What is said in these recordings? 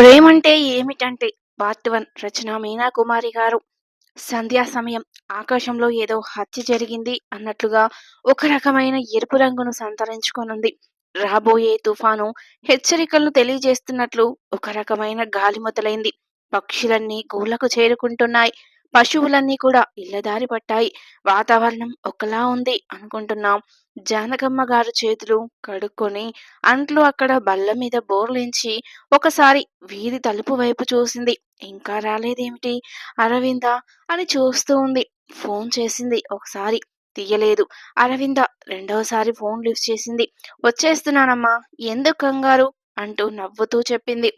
ప్రేమంటే ఏమిటంటే part one రచన మీనా కుమారి గారు. సంధ్యా సమయం ఆకాశంలో ఏదో హత్య జరిగింది అన్నట్లుగా ఒక రకమైన ఎరుపు రంగును సంతరించుకొనుంది. రాబోయే తుఫాను హెచ్చరికలను తెలియజేస్తున్నట్లు ఒక రకమైన గాలి మొదలైంది పక్షులన్నీ గూళ్ళకు చేరుకుంటున్నాయి. పశువులన్నీ కూడా ఇళ్ళదారి పట్టాయి. వాతావరణం ఒకలా ఉంది అనుకుంటున్నాం. జానకమ్మ గారు చేతులు కడుక్కొని అంట్లు అక్కడ బల్ల మీద బోర్లించి ఒకసారి వీధి తలుపు వైపు చూసింది. ఇంకా రాలేదేమిటి? అరవింద అని చూస్తూ ఉంది. ఫోన్ చేసింది ఒకసారి. తీయలేదు. అరవింద రెండవసారి ఫోన్ లిఫ్ట్ చేసింది. వచ్చేస్తున్నానమ్మా. ఎందుకు కంగారు? అంటూ నవ్వుతూ చెప్పింది.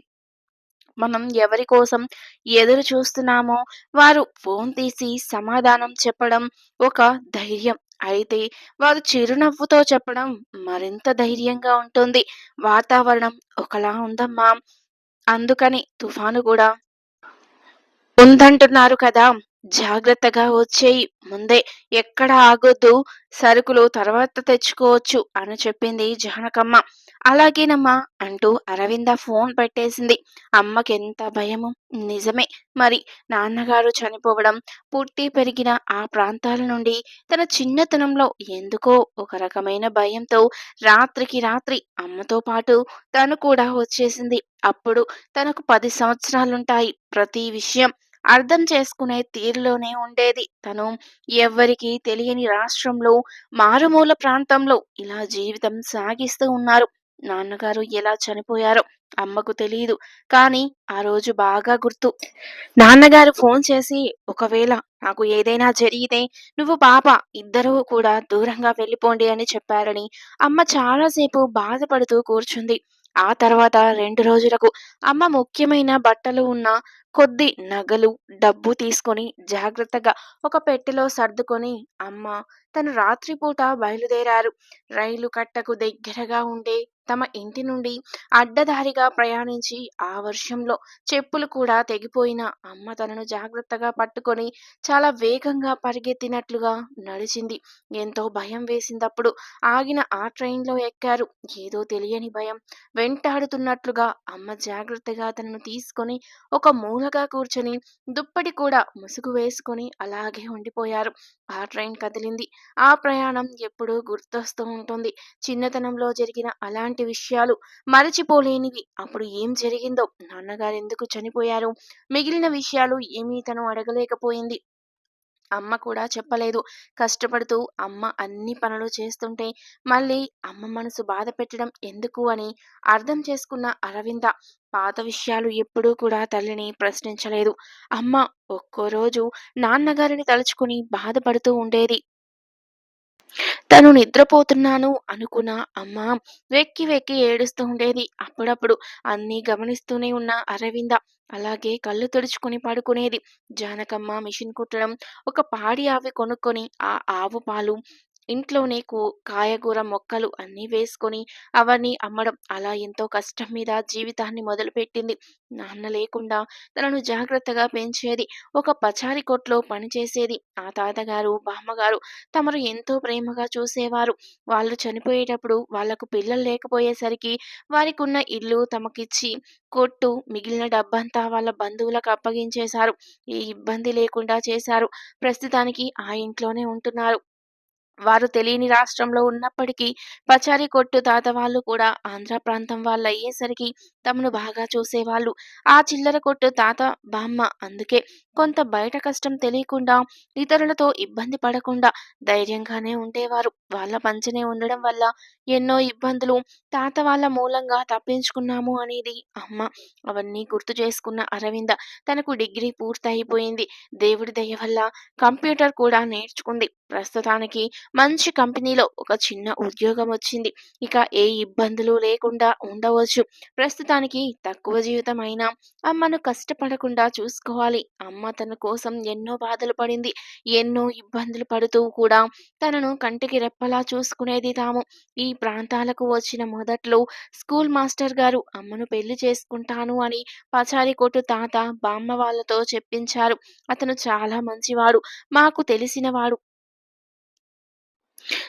మనం ఎవరి కోసం ఎదురు చూస్తున్నామో వారు ఫోన్ తీసి సమాధానం చెప్పడం ఒక ధైర్యం. అయితే వారు చిరునవ్వుతో చెప్పడం మరింత ధైర్యంగా ఉంటుంది. వాతావరణం ఒకలా ఉందమ్మా. అందుకని తుఫాను కూడా ఉందంటున్నారు కదా. జాగ్రత్తగా వచ్చేయి. ముందే ఎక్కడ ఆగొద్దు. సరుకులు తర్వాత తెచ్చుకోవచ్చు అని చెప్పింది జానకమ్మ. అలాగేనమ్మా అంటూ అరవింద ఫోన్ పెట్టేసింది. అమ్మకెంత భయము నిజమే. మరి నాన్నగారు చనిపోవడం పుట్టి పెరిగిన ఆ ప్రాంతాల నుండి తన చిన్నతనంలో ఎందుకో ఒక రకమైన భయంతో రాత్రికి రాత్రి అమ్మతో పాటు తను కూడా వచ్చేసింది. అప్పుడు తనకు పది సంవత్సరాలుంటాయి. ప్రతి విషయం అర్థం చేసుకునే తీరులోనే ఉండేది. తను ఎవ్వరికీ తెలియని రాష్ట్రంలో మారుమూల ప్రాంతంలో ఇలా జీవితం సాగిస్తూ ఉన్నారు. నాన్నగారు ఎలా చనిపోయారో అమ్మకు తెలియదు కానీ ఆ రోజు బాగా గుర్తు. నాన్నగారు ఫోన్ చేసి ఒకవేళ నాకు ఏదైనా జరిగితే నువ్వు పాప ఇద్దరూ కూడా దూరంగా వెళ్ళిపోండి అని చెప్పారని అమ్మ చాలాసేపు బాధపడుతూ కూర్చుంది. ఆ తర్వాత రెండు రోజులకు అమ్మ ముఖ్యమైన బట్టలు ఉన్న కొద్ది నగలు డబ్బు తీసుకొని జాగ్రత్తగా ఒక పెట్టెలో సర్దుకొని అమ్మ తను రాత్రిపూట బయలుదేరారు. రైలు కట్టకు దగ్గరగా ఉండే తమ ఇంటి నుండి అడ్డదారిగా ప్రయాణించి ఆ వర్షంలో చెప్పులు కూడా తెగిపోయిన అమ్మ తనను జాగ్రత్తగా పట్టుకొని చాలా వేగంగా పరిగెత్తినట్లుగా నడిచింది. ఎంతో భయం వేసిందప్పుడు ఆగిన ఆ ట్రైన్లో ఎక్కారు. ఏదో తెలియని భయం. వెంటాడుతున్నట్లుగా అమ్మ జాగ్రత్తగా తనను తీసుకొని ఒక మూలగా కూర్చొని దుప్పటి కూడా ముసుగు వేసుకొని అలాగే ఉండిపోయారు. ఆ ట్రైన్ కదిలింది. ఆ ప్రయాణం ఎప్పుడూ గుర్తొస్తూ ఉంటుంది. చిన్నతనంలో జరిగిన అలాంటి విషయాలు మరచిపోలేనివి. అప్పుడు ఏం జరిగిందో? నాన్నగారు ఎందుకు చనిపోయారు? మిగిలిన విషయాలు ఏమీ తను అడగలేకపోయింది. అమ్మ కూడా చెప్పలేదు. కష్టపడుతూ అమ్మ అన్ని పనులు చేస్తుంటే మళ్ళీ అమ్మ మనసు బాధ పెట్టడం ఎందుకు అని అర్థం చేసుకున్న అరవింద పాత విషయాలు ఎప్పుడూ కూడా తల్లిని ప్రశ్నించలేదు. అమ్మ ఒక్కో రోజు నాన్నగారిని తలుచుకుని బాధపడుతూ ఉండేది. తను నిద్రపోతున్నాను అనుకున్న అమ్మ వెక్కి వెక్కి ఏడుస్తూ ఉండేది. అప్పుడప్పుడు అన్నీ గమనిస్తూనే ఉన్న అరవింద అలాగే కళ్ళు తుడుచుకుని పడుకునేది. జానకమ్మ మిషన్ కుట్టడం ఒక పాడి ఆవి కొనుక్కొని ఆ ఆవు పాలు ఇంట్లోనే కూ కాయగూర మొక్కలు అన్నీ వేసుకొని అవన్నీ అమ్మడం అలా ఎంతో కష్టం మీద జీవితాన్ని మొదలుపెట్టింది. నాన్న లేకుండా తనను జాగ్రత్తగా పెంచేది ఒక పచారి కొట్లో పనిచేసేది ఆ తాతగారు బామ్మగారు తమరు ఎంతో ప్రేమగా చూసేవారు. వాళ్ళు చనిపోయేటప్పుడు వాళ్ళకు పిల్లలు లేకపోయేసరికి వారికి ఉన్న ఇల్లు తమకిచ్చి కొట్టు మిగిలిన డబ్బంతా వాళ్ళ బంధువులకు అప్పగించేశారు. ఏ ఇబ్బంది లేకుండా చేశారు. ప్రస్తుతానికి ఆ ఇంట్లోనే ఉంటున్నారు. వారు తెలియని రాష్ట్రంలో ఉన్నప్పటికీ పచారీ కొట్టు తాత వాళ్ళు కూడా ఆంధ్ర ప్రాంతం వాళ్ళు అయ్యేసరికి తమను బాగా చూసేవాళ్ళు. ఆ చిల్లర కొట్టు తాత బామ్మ అందుకే కొంత బయట కష్టం తెలియకుండా ఇతరులతో ఇబ్బంది పడకుండా ధైర్యంగానే ఉండేవారు. వాళ్ళ పంచనే ఉండడం వల్ల ఎన్నో ఇబ్బందులు తాత వాళ్ళ మూలంగా తప్పించుకున్నాము అనేది అమ్మ అవన్నీ గుర్తు చేసుకున్న అరవింద తనకు డిగ్రీ పూర్తయిపోయింది. దేవుడి దయ వల్ల కంప్యూటర్ కూడా నేర్చుకుంది. ప్రస్తుతానికి మంచి కంపెనీలో ఒక చిన్న ఉద్యోగం వచ్చింది. ఇక ఏ ఇబ్బందులు లేకుండా ఉండవచ్చు. ప్రస్తుతానికి తక్కువ జీవితం అయినా అమ్మను కష్టపడకుండా చూసుకోవాలి. అమ్మ తన కోసం ఎన్నో బాధలు పడింది. ఎన్నో ఇబ్బందులు పడుతూ కూడా తనను కంటికి రెప్పలా చూసుకునేది తాము. ఈ ప్రాంతాలకు వచ్చిన మొదట్లో స్కూల్ మాస్టర్ గారు అమ్మను పెళ్ళి చేసుకుంటాను అని పచారి కొట్టు తాత బామ్మ వాళ్ళతో చెప్పించారు. అతను చాలా మంచివాడు. మాకు తెలిసినవాడు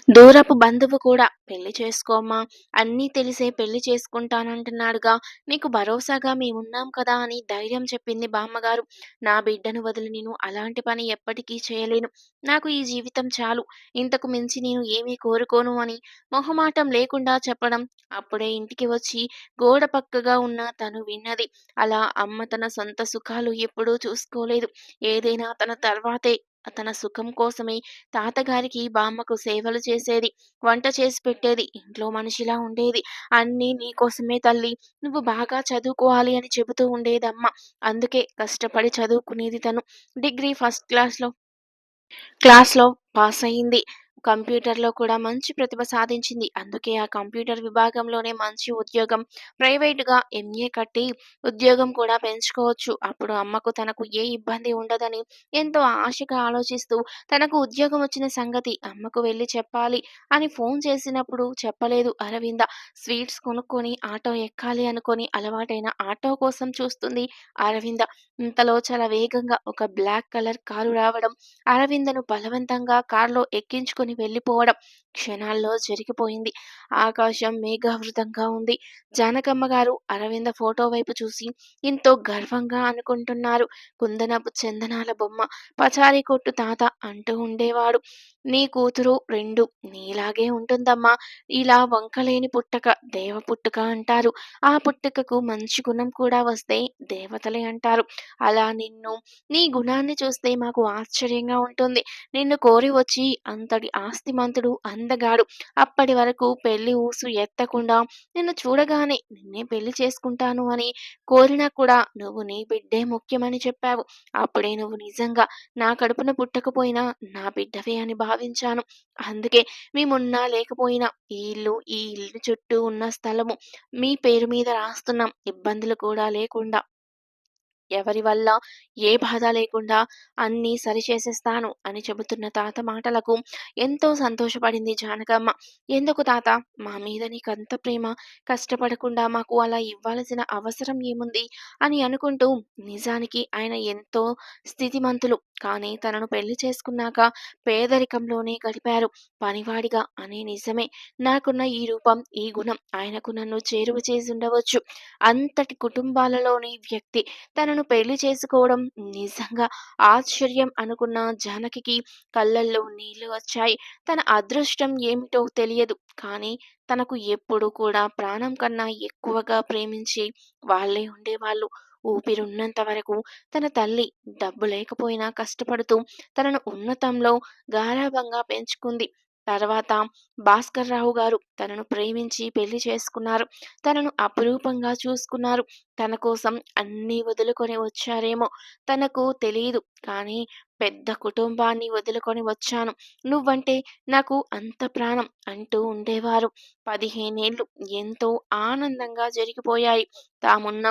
దూరపు బంధువు కూడా పెళ్ళి చేసుకోమ్మా అన్నీ తెలిసే పెళ్ళి చేసుకుంటానంటున్నాడుగా. నీకు భరోసాగా మేమున్నాం కదా అని ధైర్యం చెప్పింది బామ్మగారు. నా బిడ్డను వదిలి నేను అలాంటి పని ఎప్పటికీ చేయలేను. నాకు ఈ జీవితం చాలు. ఇంతకు మించి నేను ఏమీ కోరుకోను అని మొహమాటం లేకుండా చెప్పడం. అప్పుడే ఇంటికి వచ్చి గోడ పక్కగా ఉన్న తను విన్నది. అలా అమ్మ తన సొంత సుఖాలు ఎప్పుడూ చూసుకోలేదు. ఏదైనా తన తర్వాతే తన సుఖం కోసమే తాతగారికి బామ్మకు సేవలు చేసేది వంట చేసి పెట్టేది ఇంట్లో మనిషిలా ఉండేది. అన్నీ నీకోసమే తల్లి. నువ్వు బాగా చదువుకోవాలి అని చెబుతూ ఉండేదమ్మ. అందుకే కష్టపడి చదువుకునేది తను. డిగ్రీ ఫస్ట్ క్లాస్లో క్లాస్‌లో పాసయింది. కంప్యూటర్‌లో కూడా మంచి ప్రతిభ సాధించింది. అందుకే ఆ కంప్యూటర్ విభాగంలోనే మంచి ఉద్యోగం. ప్రైవేట్‌గా ఎంఏ కట్టి ఉద్యోగం కూడా పెంచుకోవచ్చు. అప్పుడు అమ్మకు తనకు ఏ ఇబ్బంది ఉండదని ఎంతో ఆశగా ఆలోచిస్తూ తనకు ఉద్యోగం వచ్చిన సంగతి అమ్మకు వెళ్ళి చెప్పాలి అని ఫోన్ చేసినప్పుడు చెప్పలేదు అరవింద. స్వీట్స్ కొనుక్కొని ఆటో ఎక్కాలి అనుకొని అలవాటైన ఆటో కోసం చూస్తుంది అరవింద. ఇంతలో చాలా వేగంగా ఒక బ్లాక్ కలర్ కారు రావడం, అరవిందను బలవంతంగా కారులో ఎక్కించుకొని వెళ్ళిపోవడం క్షణాల్లో జరిగిపోయింది. ఆకాశం మేఘావృతంగా ఉంది. జానకమ్మ గారు అరవింద ఫోటో వైపు చూసి ఎంతో గర్వంగా అనుకుంటున్నారు. కుందనపు చందనాల బొమ్మ, పచారి కొట్టు తాత అంటూ ఉండేవాడు. నీ కూతురు రెండు నీలాగే ఉంటుందమ్మా. ఇలా వంకలేని పుట్టక దేవ పుట్టుక అంటారు. ఆ పుట్టుకకు మంచి గుణం కూడా వస్తే దేవతలే అంటారు. అలా నిన్ను, నీ గుణాన్ని చూస్తే మాకు ఆశ్చర్యంగా ఉంటుంది. నిన్ను కోరి వచ్చి అంతటి ఆస్తిమంతుడు, అందగాడు. అప్పటి వరకు పెళ్ళి ఊసు ఎత్తకుండా నిన్ను చూడగానే నిన్నే పెళ్ళి చేసుకుంటాను అని కోరినా కూడా నువ్వు నీ బిడ్డే ముఖ్యమని చెప్పావు. అప్పుడే నువ్వు నిజంగా నా కడుపున పుట్టకపోయినా నా బిడ్డవే అని భావించాను. అందుకే మేమున్నా లేకపోయినా ఈ ఇల్లు, ఈ ఇల్లు చుట్టూ ఉన్న స్థలము మీ పేరు మీద రాస్తున్నాం. ఇబ్బందులు కూడా లేకుండా. ఎవరి వల్ల ఏ బాధ లేకుండా అన్నీ సరిచేసేస్తాను అని చెబుతున్న తాత మాటలకు ఎంతో సంతోషపడింది జానకమ్మ. ఎందుకు తాత మా మీద నీకంత ప్రేమ? కష్టపడకుండా మాకు అలా ఇవ్వాల్సిన అవసరం ఏముంది? అని అనుకుంటూ నిజానికి ఆయన ఎంతో స్థితిమంతులు. కానీ తనను పెళ్ళి చేసుకున్నాక పేదరికంలోనే గడిపారు. పనివాడిగా అనే నిజమే. నాకున్న ఈ రూపం, ఈ గుణం ఆయనకు నన్ను చేరువ చేసి ఉండవచ్చు అంతటి కుటుంబాలలోని వ్యక్తి తనను పెళ్ళి చేసుకోవడం నిజంగా ఆశ్చర్యం అనుకున్న జానకి కళ్ళల్లో నీళ్ళు వచ్చాయి. తన అదృష్టం ఏమిటో తెలియదు. కానీ తనకు ఎప్పుడూ కూడా ప్రాణం కన్నా ఎక్కువగా ప్రేమించే వాళ్ళే ఉండేవాళ్ళు. ఊపిరున్నంత వరకు తన తల్లి డబ్బు లేకపోయినా కష్టపడుతూ తనను ఉన్నతంలో గారాభంగా పెంచుకుంది. తర్వాత భాస్కర్రావు గారు తనను ప్రేమించి పెళ్ళి చేసుకున్నారు. తనను అపురూపంగా చూసుకున్నారు. తన కోసం అన్నీ వదులుకొని వచ్చారేమో తనకు తెలియదు కానీ పెద్ద కుటుంబాన్ని వదులుకొని వచ్చాను. నువ్వంటే నాకు అంత ప్రాణం అంటూ ఉండేవారు. పదిహేనేళ్ళు ఎంతో ఆనందంగా జరిగిపోయాయి. తామున్న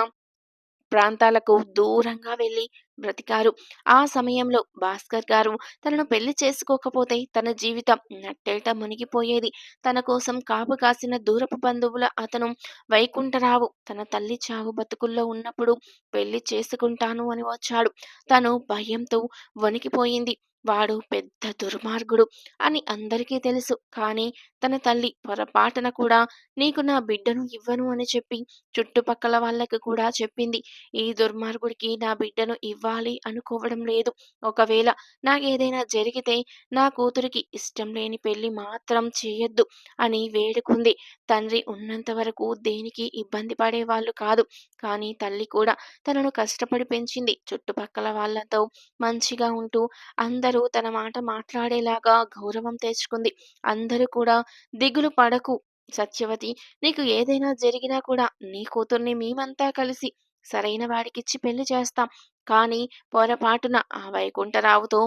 ప్రాంతాలకు దూరంగా వెళ్ళి బ్రతికారు. ఆ సమయంలో భాస్కర్ గారు తనను పెళ్ళి చేసుకోకపోతే తన జీవితం నట్టేట మునిగిపోయేది. తన కోసం కాపు కాసిన దూరపు బంధువుల అతను వైకుంఠరావు తన తల్లి చావు బతుకుల్లో ఉన్నప్పుడు పెళ్ళి చేసుకుంటాను అని వచ్చాడు. తను భయంతో వణికిపోయింది. వాడు పెద్ద దుర్మార్గుడు అని అందరికీ తెలుసు. కానీ తన తల్లి పొరపాటున కూడా నీకు నా బిడ్డను ఇవ్వను అని చెప్పి చుట్టుపక్కల వాళ్ళకి కూడా చెప్పింది. ఈ దుర్మార్గుడికి నా బిడ్డను ఇవ్వాలి అనుకోవడం లేదు. ఒకవేళ నాకేదైనా జరిగితే నా కూతురికి ఇష్టం లేని పెళ్ళి మాత్రం చేయొద్దు అని వేడుకుంది. తండ్రి ఉన్నంత వరకు దేనికి ఇబ్బంది పడేవాళ్ళు కాదు. కానీ తల్లి కూడా తనను కష్టపడి పెంచింది. చుట్టుపక్కల వాళ్ళతో మంచిగా ఉంటూ అందరూ తన మాట మాట్లాడేలాగా గౌరవం తెచ్చుకుంది. అందరూ కూడా దిగులు పడకు సత్యవతి నీకు ఏదైనా జరిగినా కూడా నీ కూతుర్ని మేమంతా కలిసి సరైన వాడికిచ్చి పెళ్ళి చేస్తాం. కానీ పొరపాటున ఆ వైకుంఠరావుతో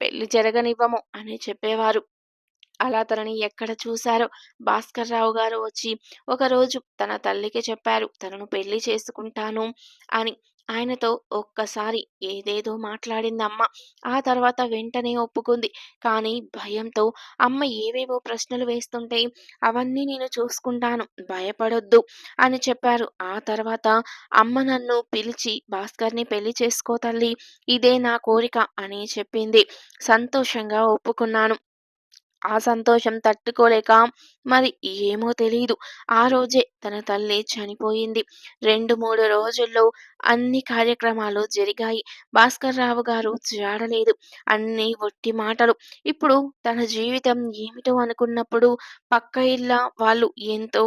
పెళ్ళి జరగనివ్వము అని చెప్పేవారు. అలా తనని ఎక్కడ చూశారో భాస్కర్రావు గారు వచ్చి ఒకరోజు తన తల్లికి చెప్పారు తనను పెళ్ళి చేసుకుంటాను అని. ఆయనతో ఒక్కసారి ఏదేదో మాట్లాడింది అమ్మ ఆ తర్వాత వెంటనే ఒప్పుకుంది. కానీ భయంతో అమ్మ ఏవేవో ప్రశ్నలు వేస్తుంటే అవన్నీ నేను చూసుకుంటాను భయపడొద్దు అని చెప్పారు. ఆ తర్వాత అమ్మ నన్ను పిలిచి భాస్కర్‌ని పెళ్ళి చేసుకో తల్లి ఇదే నా కోరిక అని చెప్పింది. సంతోషంగా ఒప్పుకున్నాను. ఆ సంతోషం తట్టుకోలేక మరి ఏమో తెలియదు ఆ రోజే తన తల్లి చనిపోయింది. రెండు మూడు రోజుల్లో అన్ని కార్యక్రమాలు జరిగాయి. భాస్కర్ రావు గారు జాడలేదు. అన్ని ఒట్టి మాటలు. ఇప్పుడు తన జీవితం ఏమిటో అనుకున్నప్పుడు పక్క ఇళ్ళ వాళ్ళు ఎంతో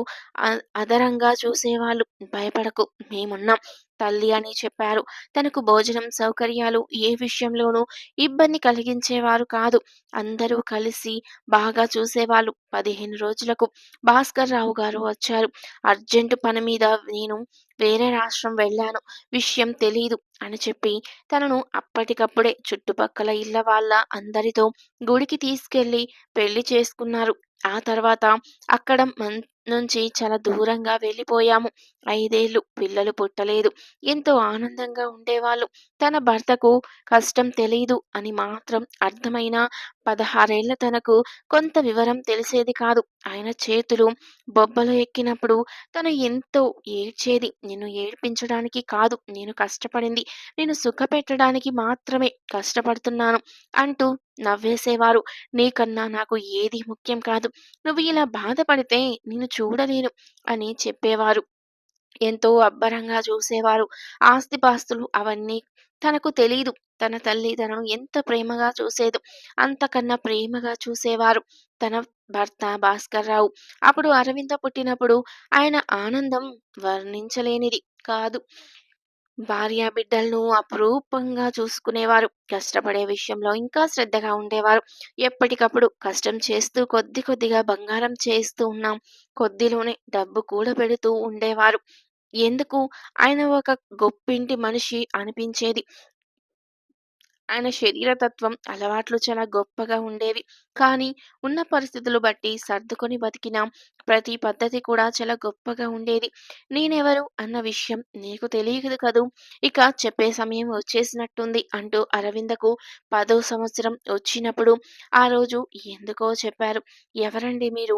అదరంగా చూసేవాళ్ళు. భయపడకు మేమున్నాం. తల్లి అని చెప్పారు. తనకు భోజనం సౌకర్యాలు ఏ విషయంలోనూ ఇబ్బంది కలిగించేవారు కాదు. అందరూ కలిసి బాగా చూసేవాళ్ళు. పదిహేను రోజులకు భాస్కర్ రావు గారు వచ్చారు. అర్జెంటు పని మీద నేను వేరే రాష్ట్రం వెళ్ళాను. విషయం తెలీదు అని చెప్పి తనను అప్పటికప్పుడే చుట్టుపక్కల ఇళ్ళ వాళ్ళ అందరితో గుడికి తీసుకెళ్ళి పెళ్ళి చేసుకున్నారు. ఆ తర్వాత అక్కడ మం నుంచి చాలా దూరంగా వెళ్ళిపోయాము. ఐదేళ్ళు పిల్లలు పుట్టలేదు. ఎంతో ఆనందంగా ఉండేవాళ్ళు. తన భర్తకు కష్టం తెలీదు అని మాత్రం అర్థమైన పదహారేళ్ళ తనకు కొంత వివరం తెలిసేది కాదు. ఆయన చేతులు బొబ్బలు ఎక్కినప్పుడు తను ఎంతో ఏడ్చేది. నిన్ను ఏడ్పించడానికి కాదు నేను కష్టపడింది. నేను సుఖపెట్టడానికి మాత్రమే కష్టపడుతున్నాను అంటూ నవ్వేసేవారు. నీకన్నా నాకు ఏది ముఖ్యం కాదు. నువ్వు ఇలా బాధపడితే నేను చూడలేను అని చెప్పేవారు. ఎంతో అబ్బరంగా చూసేవారు. ఆస్తిపాస్తులు అవన్నీ తనకు తెలీదు. తన తల్లి తనను ఎంత ప్రేమగా చూసేదో అంతకన్నా ప్రేమగా చూసేవారు. తన భర్త భాస్కర్ రావు. అప్పుడు అరవింద పుట్టినప్పుడు ఆయన ఆనందం వర్ణించలేనిది కాదు. భార్య బిడ్డలను అపురూపంగా చూసుకునేవారు కష్టపడే విషయంలో ఇంకా శ్రద్ధగా ఉండేవారు. ఎప్పటికప్పుడు కష్టం చేస్తూ కొద్ది కొద్దిగా బంగారం చేస్తూ ఉన్నాం కొద్దిలోనే డబ్బు కూడబెడుతూ ఉండేవారు. ఎందుకు? ఆయన ఒక గొప్పింటి మనిషి అనిపించేది. ఆయన శరీరతత్వం అలవాట్లు చాలా గొప్పగా ఉండేవి. కానీ ఉన్న పరిస్థితులు బట్టి సర్దుకొని బతికిన ప్రతి పద్ధతి కూడా చాలా గొప్పగా ఉండేది. నేనెవరు అన్న విషయం నీకు తెలియదు కదూ? ఇక చెప్పే సమయం వచ్చేసినట్టుంది అంటూ అరవిందకు పదో సంవత్సరం వచ్చినప్పుడు ఆ రోజు ఎందుకో చెప్పారు. ఎవరండి మీరు?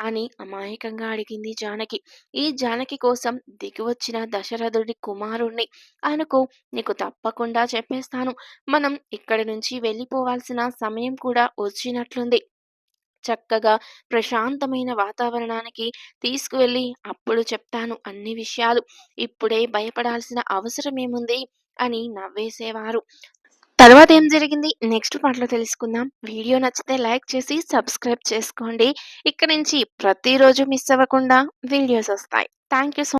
అని అమాయకంగా అడిగింది జానకి. ఈ జానకి కోసం దిగివచ్చిన దశరథుడి కుమారుణ్ణి అనుకో నీకు తప్పకుండా చెప్పేస్తాను. మనం ఇక్కడి నుంచి వెళ్ళిపోవాల్సిన సమయం కూడా వచ్చినట్లుంది. చక్కగా ప్రశాంతమైన వాతావరణానికి తీసుకువెళ్ళి అప్పుడు చెప్తాను అన్ని విషయాలు. ఇప్పుడే భయపడాల్సిన అవసరం ఏముంది అని నవ్వేసేవారు. తర్వాత ఏం జరిగింది? నెక్స్ట్ పాటలో తెలుసుకుందాం. వీడియో నచ్చితే లైక్ చేసి సబ్స్క్రైబ్ చేసుకోండి. ఇక్కడ నుంచి ప్రతిరోజు మిస్ అవ్వకుండా వీడియోస్ వస్తాయి. Thank you so